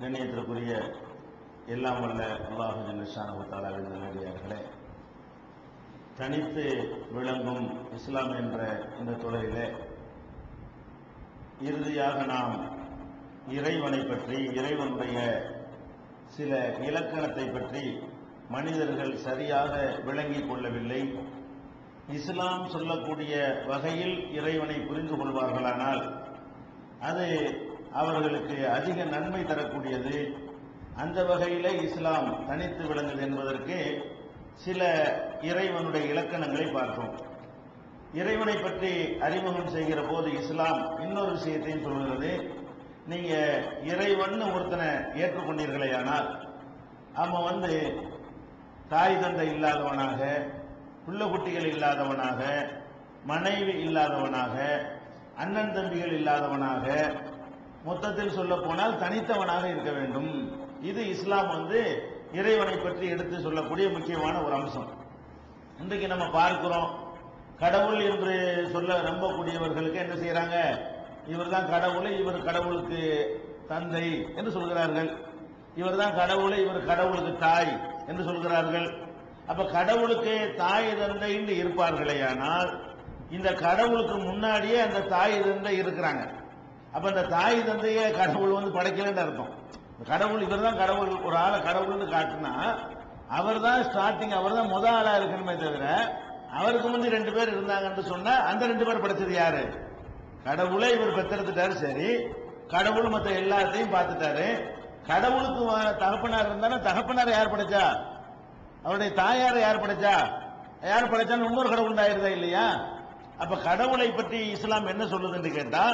கண்ணியத்திற்குரிய எல்லாம் வல்ல அல்லாஹு ஜல்லஷானு தாலாவின் தனித்து விளங்கும் இஸ்லாம் என்ற இந்த தொடரிலே இறுதியாக நாம் இறைவனை பற்றி இறைவனுடைய சில இலக்கணத்தை பற்றி மனிதர்கள் சரியாக விளங்கிக் கொள்ளவில்லை. இஸ்லாம் சொல்லக்கூடிய வகையில் இறைவனை புரிந்து கொள்வார்களானால் அது அவர்களுக்கு அதிக நன்மை தரக்கூடியது. அந்த வகையிலே இஸ்லாம் தனித்து விளங்குது என்பதற்கு சில இறைவனுடைய இலக்கணங்களை பார்த்தோம். இறைவனை பற்றி அறிமுகம் செய்கிற போது இஸ்லாம் இன்னொரு விஷயத்தையும் சொல்கிறது. நீங்க இறைவன் ஒருத்தனை ஏற்றுக்கொண்டீர்களே ஆனால் அவன் வந்து தாய் தந்தை இல்லாதவனாக புள்ள குட்டிகள் இல்லாதவனாக மனைவி இல்லாதவனாக அண்ணன் தம்பிகள் இல்லாதவனாக மொத்தத்தில் சொல்ல போனால் தனித்தவனாக இருக்க வேண்டும். இது இஸ்லாம் வந்து இறைவனை பற்றி எடுத்து சொல்லக்கூடிய முக்கியமான ஒரு அம்சம். இன்றைக்கு நம்ம பார்க்கிறோம் கடவுள் என்று சொல்ல நம்பக்கூடியவர்களுக்கு என்ன செய்யறாங்க இவர் தான் கடவுளை இவர் கடவுளுக்கு தந்தை என்று சொல்கிறார்கள். இவர் தான் இவர் கடவுளுக்கு தாய் என்று சொல்கிறார்கள். அப்ப கடவுளுக்கு தாய் தந்தை என்று இருப்பார்களேயானால் இந்த கடவுளுக்கு முன்னாடியே அந்த தாய் தந்தை இருக்கிறாங்க. அப்ப அந்த தாய் தந்தைய கடவுள் வந்து படைக்கலன்னு அர்த்தம். கடவுள் இவர் தான் கடவுள் ஒரு ஆளை கடவுள்னு காட்டுனா அவர் தான் ஸ்டார்டிங் அவர் தான் முத ஆளா இருக்கணுமே தவிர அவருக்கு முந்தி ரெண்டு பேர் இருந்தாங்கன்னு சொன்னா அந்த ரெண்டு பேர் படைச்சது யாரு? கடவுளை இவர் பெத்தெடுத்துட்டாரு சரி. கடவுள் மற்ற எல்லாத்தையும் பார்த்துட்டாரு. கடவுளுக்கு தகப்பனார் இருந்தாலும் தகப்பனார் யார் படைச்சா? அவருடைய தாயாரை யார் படைச்சா? யார் படைச்சாலும் இன்னொரு கடவுள் ஆயிருதா இல்லையா? அப்ப கடவுளை பற்றி இஸ்லாம் என்ன சொல்லுதுன்னு கேட்டா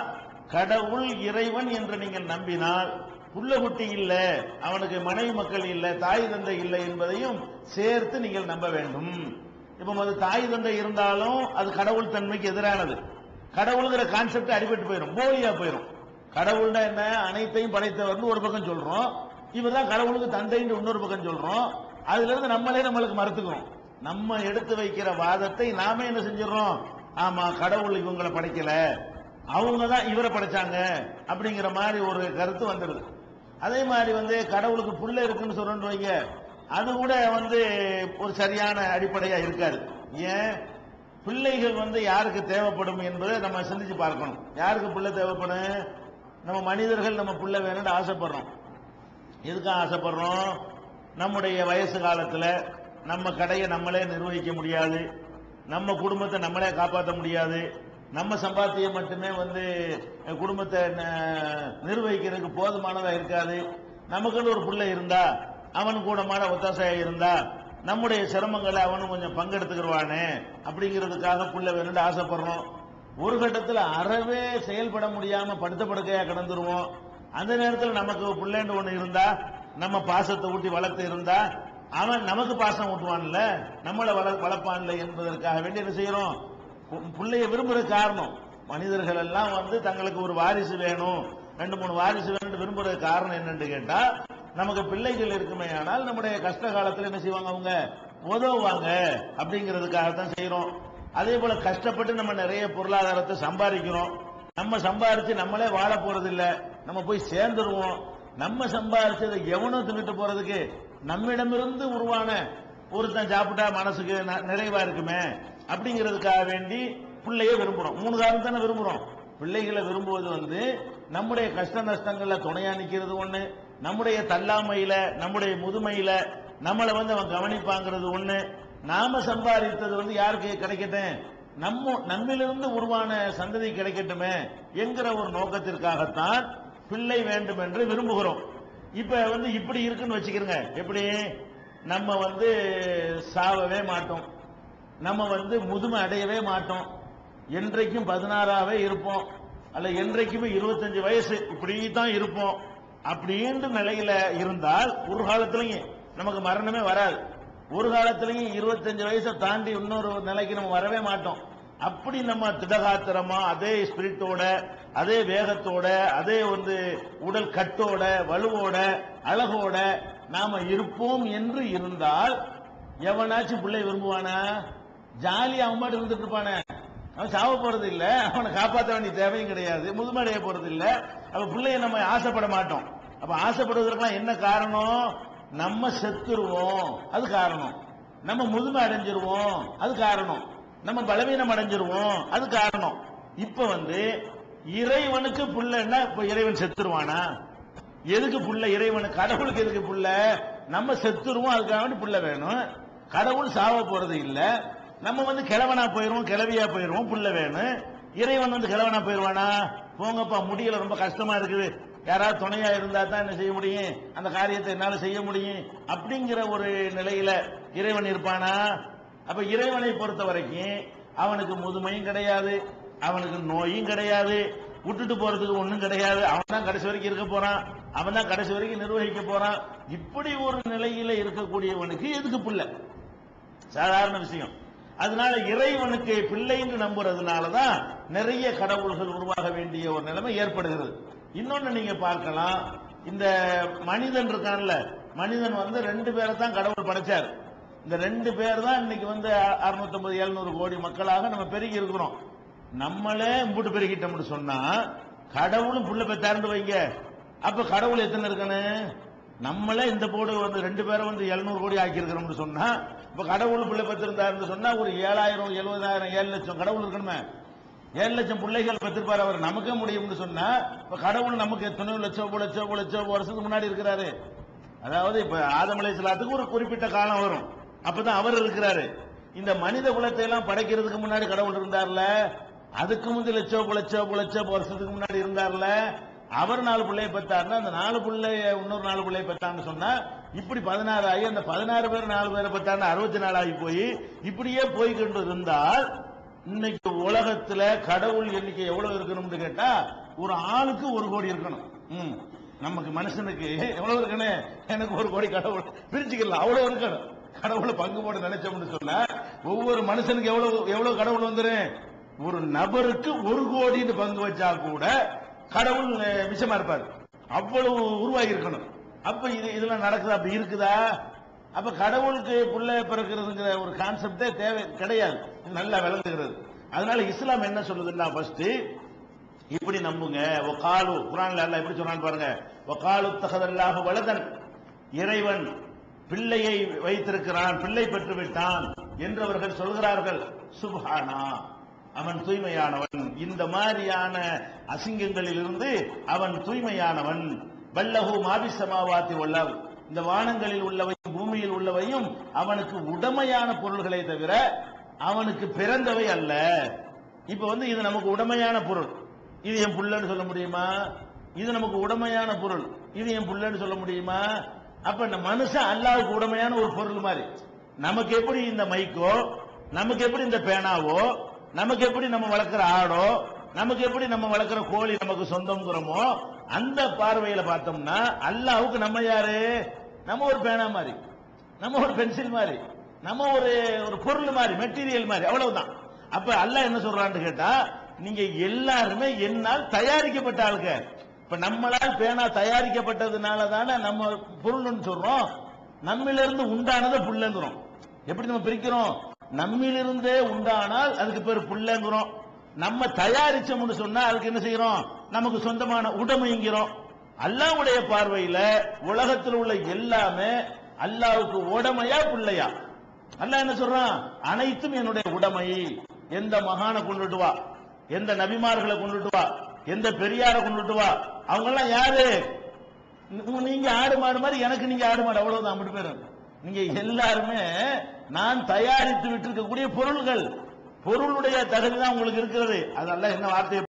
கடவுள் இறைவன் என்று நீங்கள் நம்பினால் புள்ள குட்டி இல்லை அவனுக்கு மனைவி மக்கள் இல்லை தாய் தந்தை இல்லை என்பதையும் சேர்த்து நீங்கள் நம்ப வேண்டும். இப்போ அது தாய் தந்தை இருந்தாலும் அது கடவுள் தன்மைக்கு எதிரானது. கடவுளுங்கிற கான்செப்ட் அடிபட்டு போயிடும் போலியா போயிடும் கடவுள்னா என்ன? அனைத்தையும் படைத்தவர்னு ஒரு பக்கம் சொல்றோம். இவர் தான் கடவுளுக்கு தந்தைன்னு இன்னொரு பக்கம் சொல்றோம். அதுல இருந்து நம்மளே நம்மளுக்கு மறுத்துக்கிறோம். நம்ம எடுத்து வைக்கிற வாதத்தை நாமே என்ன செஞ்சிடறோம்? ஆமா கடவுள் இவங்களை படைக்கல. அவங்க தான் இவரை படைச்சாங்க அப்படிங்கிற மாதிரி ஒரு கருத்து வந்துடுது. அதே மாதிரி வந்து கடவுளுக்கு புள்ள இருக்குன்னு சொல்றோம் வைங்க அது கூட வந்து ஒரு சரியான அடிப்படையா இருக்காது. ஏன்? பிள்ளைகள் வந்து யாருக்கு தேவைப்படும் என்பதை நம்ம சிந்திச்சு பார்க்கணும். யாருக்கு பிள்ளை தேவைப்படும்? நம்ம மனிதர்கள் நம்ம பிள்ளை வேணும்னு ஆசைப்படுறோம். எதுக்காக ஆசைப்படுறோம்? நம்முடைய வயசு காலத்தில் நம்ம கடையை நம்மளே நிர்வகிக்க முடியாது. நம்ம குடும்பத்தை நம்மளே காப்பாற்ற முடியாது. நம்ம சம்பாத்தியம் மட்டுமே வந்து குடும்பத்தை நிர்வகிக்கிறதுக்கு போதுமானதா இருக்காது. நமக்குன்னு ஒரு பிள்ளை இருந்தா அவன் கூடமான ஒத்தாசையா இருந்தா நம்முடைய சிரமங்களை அவனும் கொஞ்சம் பங்கெடுத்துக்கிடுவானே அப்படிங்கிறதுக்காக பிள்ளை வேணும்னு ஆசைப்படுறோம். ஒரு கட்டத்தில் அறவே செயல்பட முடியாம படுத்த படுக்கையா கடந்துருவோம். அந்த நேரத்தில் நமக்கு பிள்ளைன்னு ஒன்று இருந்தா நம்ம பாசத்தை ஊட்டி வளர்த்து இருந்தா அவன் நமக்கு பாசம் ஊட்டுவான்ல நம்மளை வள வளர்ப்பான்ல என்பதற்காக வேண்டி என்ன செய்யறோம்? பிள்ளைய விரும்புற காரணம். மனிதர்கள் எல்லாம் வந்து தங்களுக்கு ஒரு வாரிசு வேணும். ரெண்டு மூணு வாரிசு வேணும் விரும்புற காரணம் என்னன்னு கேட்டா நமக்கு பிள்ளைகள் இருக்குமே ஆனால் நம்முடைய கஷ்ட காலத்தில் என்ன செய்வாங்க அவங்க? உதவுவாங்க. அப்படிங்கிறதுக்காக தான் செய்யறோம் அதே போல கஷ்டப்பட்டு நம்ம நிறைய பொருளாதாரத்தை சம்பாதிக்கிறோம். நம்ம சம்பாதிச்சு நம்மளே வாழ போறது இல்ல நம்ம போய் சேர்ந்துருவோம். நம்ம சம்பாரிச்சதை எவனும் தின்னுட்டு போறதுக்கு நம்மிடமிருந்து உருவான ஒருத்தன் சாப்பிட்டா மனசுக்கு நிறைவா இருக்குமே. அப்படிங்கிறதுக்காக வேண்டி பிள்ளைய விரும்புகிறோம் மூணு காரணம் தானே விரும்புகிறோம் பிள்ளைகளை விரும்புவது வந்து நம்முடைய கஷ்ட நஷ்டங்கள்ல துணையா நிக்கிறது ஒண்ணு நம்முடைய தள்ளாமையில நம்முடைய முதுமையில நம்மளை வந்து அவன் கவனிப்பாங்கிறது ஒண்ணு. நாம சம்பாதித்தது வந்து யாருக்கு கிடைக்கட்டும்? நம்ம நம்மிலிருந்து உருவான சந்ததி கிடைக்கட்டுமே என்கிற ஒரு நோக்கத்திற்காகத்தான் பிள்ளை வேண்டும் என்று விரும்புகிறோம். இப்ப வந்து இப்படி இருக்குன்னு வச்சுக்கிறோங்க. எப்படி? நம்ம வந்து சாவவே மாட்டோம். நம்ம வந்து முதுமை அடையவே மாட்டோம். என்றைக்கும் பதினாறாவே இருப்போம். அல்ல என்றைக்குமே இருபத்தஞ்சு வயசு இப்படி தான் இருப்போம். அப்படின்ற நிலையில இருந்தால் ஒரு காலத்திலையும் நமக்கு மரணமே வராது. ஒரு காலத்திலையும் இருபத்தஞ்சு வயசை தாண்டி இன்னொரு நிலைக்கு நம்ம வரவே மாட்டோம். அப்படி நம்ம திடகாத்திரமா அதே ஸ்பிரிட்டோட அதே வேகத்தோட அதே வந்து உடல் கட்டோட வலுவோட அழகோட நாம இருப்போம் என்று இருந்தால் எவனாச்சும் பிள்ளை விரும்புவானா? ஜாலி அவன் பாட்டு இருந்துட்டு இருப்பானே. அவன் சாவ போறது இல்ல. அவனை காப்பாற்ற வேண்டிய தேவையும் கிடையாது. முதுமடைய போறது இல்ல. அவன் பிள்ளைய நம்ம ஆசைப்பட மாட்டோம். அப்ப ஆசைப்படுவதற்கெல்லாம் என்ன காரணம்? நம்ம செத்துருவோம். அது காரணம். நம்ம முதுமை அடைஞ்சிருவோம். அது காரணம். நம்ம பலவீனம் அடைஞ்சிருவோம். அது காரணம். இப்ப வந்து இறைவனுக்கு புள்ளன்னா இப்ப இறைவன் செத்துருவானா? எதுக்கு புள்ள இறைவனு? கடவுளுக்கு எதுக்கு புள்ள? நம்ம செத்துருவோம். அதுக்காக புள்ள வேணும். கடவுள் சாவ போறது இல்லை. நம்ம வந்து கிழவனா போயிடுவோம் கிளவியா போயிடுவோம் புள்ள வேணும் இறைவன் வந்து கிழவனா போயிடுவானா போங்கப்பா முடியல ரொம்ப கஷ்டமா இருக்குது. யாராவது துணையா இருந்தா தான் என்ன செய்ய முடியும்? அந்த காரியத்தை என்னால செய்ய முடியும்? அப்படிங்கிற ஒரு நிலையில இறைவன் இருப்பானா? அப்ப இறைவனை பொறுத்த வரைக்கும் அவனுக்கு முதுமையும் கிடையாது அவனுக்கு நோயும் கிடையாது. விட்டுட்டு போறதுக்கு ஒன்றும் கிடையாது. அவன் தான் கடைசி வரைக்கும் இருக்க போறான். அவன் தான் கடைசி வரைக்கும் நிர்வகிக்க போறான். இப்படி ஒரு நிலையில இருக்கக்கூடியவனுக்கு எதுக்கு புள்ள? சாதாரண விஷயம். அதனால இறைவனுக்கு பிள்ளை என்று நம்புறதுனால தான் நிறைய கடவுள்கள் உருவாக வேண்டிய ஒரு நிலைமை ஏற்படுகிறது. இன்னொன்னு நீங்க பார்க்கலாம். இந்த மனிதன் இருக்கான்ல மனிதன் வந்து ரெண்டு பேரை தான் கடவுள் படைச்சார். இந்த ரெண்டு பேர் தான் இன்னைக்கு வந்து அறுநூத்தம்பது எழுநூறு கோடி மக்களாக நம்ம பெருகி இருக்கிறோம். நம்மளே இம்புட்டு பெருகிட்டோம்னு சொன்னா கடவுளும் புள்ள பெத்தாருந்து வைங்க. அப்ப கடவுள் எத்தனை இருக்கணும்? நம்மளே இந்த போடு வந்து ரெண்டு பேரை வந்து எழுநூறு கோடி ஆக்கி இருக்கிறோம்னு சொன்னா இப்ப கடவுள் பிள்ளை பெற்றிருந்தாருன்னு சொன்னா ஒரு ஏழாயிரம் எழுபதாயிரம் ஏழு லட்சம் கடவுள் இருக்கணுமே. ஏழு லட்சம் பிள்ளைகள் பெற்றிருப்பார் அவர். நமக்கே முடியும்னு சொன்னா இப்ப கடவுள் நமக்கு எத்தனை லட்சம் லட்சம் லட்சம் வருஷத்துக்கு முன்னாடி இருக்கிறாரு. அதாவது இப்ப ஆதமலை அலைஹிஸ்ஸலாத்துக்கு ஒரு குறிப்பிட்ட காலம் வரும். அப்பதான் அவர் இருக்கிறாரு. இந்த மனித குலத்தை எல்லாம் படைக்கிறதுக்கு முன்னாடி கடவுள் இருந்தார்ல? அதுக்கு முந்தி லட்சம் லட்சம் லட்சம் வருஷத்துக்கு முன்னாடி இருந்தார்ல? அவர் நாலு பிள்ளைய பெற்றாருன்னா அந்த நாலு பிள்ளைய இன்னொரு நாலு பிள்ளைய பெற்றான்னு சொன்னா இப்படி பதினாறு ஆகி அந்த பதினாறு பேர் நாலு பேரை பெற்றான்னு அறுபத்தி நாலு ஆகி போய் இப்படியே போய்கொண்டு இருந்தால் இன்னைக்கு உலகத்துல கடவுள் எண்ணிக்கை எவ்வளவு இருக்கணும்னு கேட்டா ஒரு ஆளுக்கு ஒரு கோடி இருக்கணும். ம். நமக்கு மனுஷனுக்கு எவ்வளவு இருக்கணும் எனக்கு ஒரு கோடி கடவுள். பிரிச்சுக்கலாம் அவ்வளவு இருக்கணும். கடவுளை பங்கு போட நினைச்சோம்னு சொன்னா ஒவ்வொரு மனுஷனுக்கு எவ்வளவு எவ்வளவு கடவுள் வந்துடும் ஒரு நபருக்கு ஒரு கோடின்னு பங்கு வச்சா கூட கடவுள் விஷமா இருப்பார். அவ்வளவு உருவாகி இருக்கணும். அப்ப இது இதெல்லாம் நடக்குதா? அப்படி இருக்குதா? அப்ப கடவுளுக்கு பிள்ளை பிறக்கிறதுங்கிற ஒரு கான்செப்டே தேவை கிடையாது. நல்லா விளங்குகிறது. அதனால இஸ்லாம் என்ன சொல்லுதுன்னா ஃபர்ஸ்ட் இப்படி நம்புங்க. ஒகாலு குரான்ல எல்லாம் எப்படி சொன்னான்னு பாருங்க. ஒகாலு தகதல்லாக வலதன். இறைவன் பிள்ளையை வைத்திருக்கிறான் பிள்ளை பெற்று விட்டான் என்றவர்கள் சொல்கிறார்கள். சுபானா அவன் தூய்மையானவன். இந்த மாதிரியான அசிங்கங்களில் இருந்து அவன் தூய்மையானவன். வல்லஹு மாபிசமாவாத்தி சமாவாத்தி இந்த வானங்களில் உள்ளவையும் பூமியில் உள்ளவையும் அவனுக்கு உடமையான பொருள்களை தவிர அவனுக்கு பிறந்தவை அல்ல. இப்ப வந்து இது நமக்கு உடமையான பொருள். இது என் புள்ளன்னு சொல்ல முடியுமா? இது நமக்கு உடமையான பொருள். இது என் புள்ளன்னு சொல்ல முடியுமா? அப்ப இந்த மனுஷன் அல்லாவுக்கு உடமையான ஒரு பொருள் மாதிரி. நமக்கு எப்படி இந்த மைக்கோ? நமக்கு எப்படி இந்த பேனாவோ? நமக்கு எப்படி நம்ம வளர்க்குற ஆடோ நமக்கு எப்படி நம்ம வளர்க்குற கோழி நமக்கு சொந்தம்ங்கிறோமோ அந்த பார்வையில பார்த்தோம்னா அல்லாவுக்கு நம்ம யாரு? நம்ம ஒரு பேனா மாதிரி நம்ம ஒரு பென்சில் மாதிரி நம்ம ஒரு ஒரு பொருள் மாதிரி மெட்டீரியல் மாதிரி அவ்வளவுதான். அப்ப அல்லாஹ் என்ன சொல்றான்னு கேட்டா நீங்க எல்லாருமே என்னால் தயாரிக்கப்பட்ட ஆளுங்க. இப்ப நம்மளால் பேனா தயாரிக்கப்பட்டதுனால தானே நம்ம பொருள்னு சொல்றோம். நம்மிலிருந்து உண்டானதை புள்ளங்கிறோம் எப்படி நம்ம பிரிக்கிறோம்? நம்மிலிருந்தே உண்டானால் அதுக்கு பேர் புள்ளங்கிறோம் நம்ம தயாரிச்சோம்னு சொன்னா அதுக்கு என்ன செய்யறோம்? நமக்கு சொந்தமான உடமைங்கிறோம். அல்லாவுடைய பார்வையில உலகத்தில் உள்ள எல்லாமே அல்லாவுக்கு உடமையா பிள்ளையா அல்லா என்ன சொல்றான்? அனைத்தும் என்னுடைய உடமை. எந்த மகானை கொண்டுட்டு வா? எந்த நபிமார்களை கொண்டுட்டு வா? எந்த பெரியாரை கொண்டுட்டு வா? அவங்க எல்லாம் யாரு? நீங்க ஆடு மாடு மாதிரி எனக்கு நீங்க ஆடு மாடு அவ்வளவுதான். அப்படி பேரு நீங்க எல்லாருமே நான் தயாரித்து விட்டிருக்கக்கூடிய பொருள்கள். பொருளுடைய தகுதி தான் உங்களுக்கு இருக்கிறது. அதெல்லாம் என்ன வார்த்தையை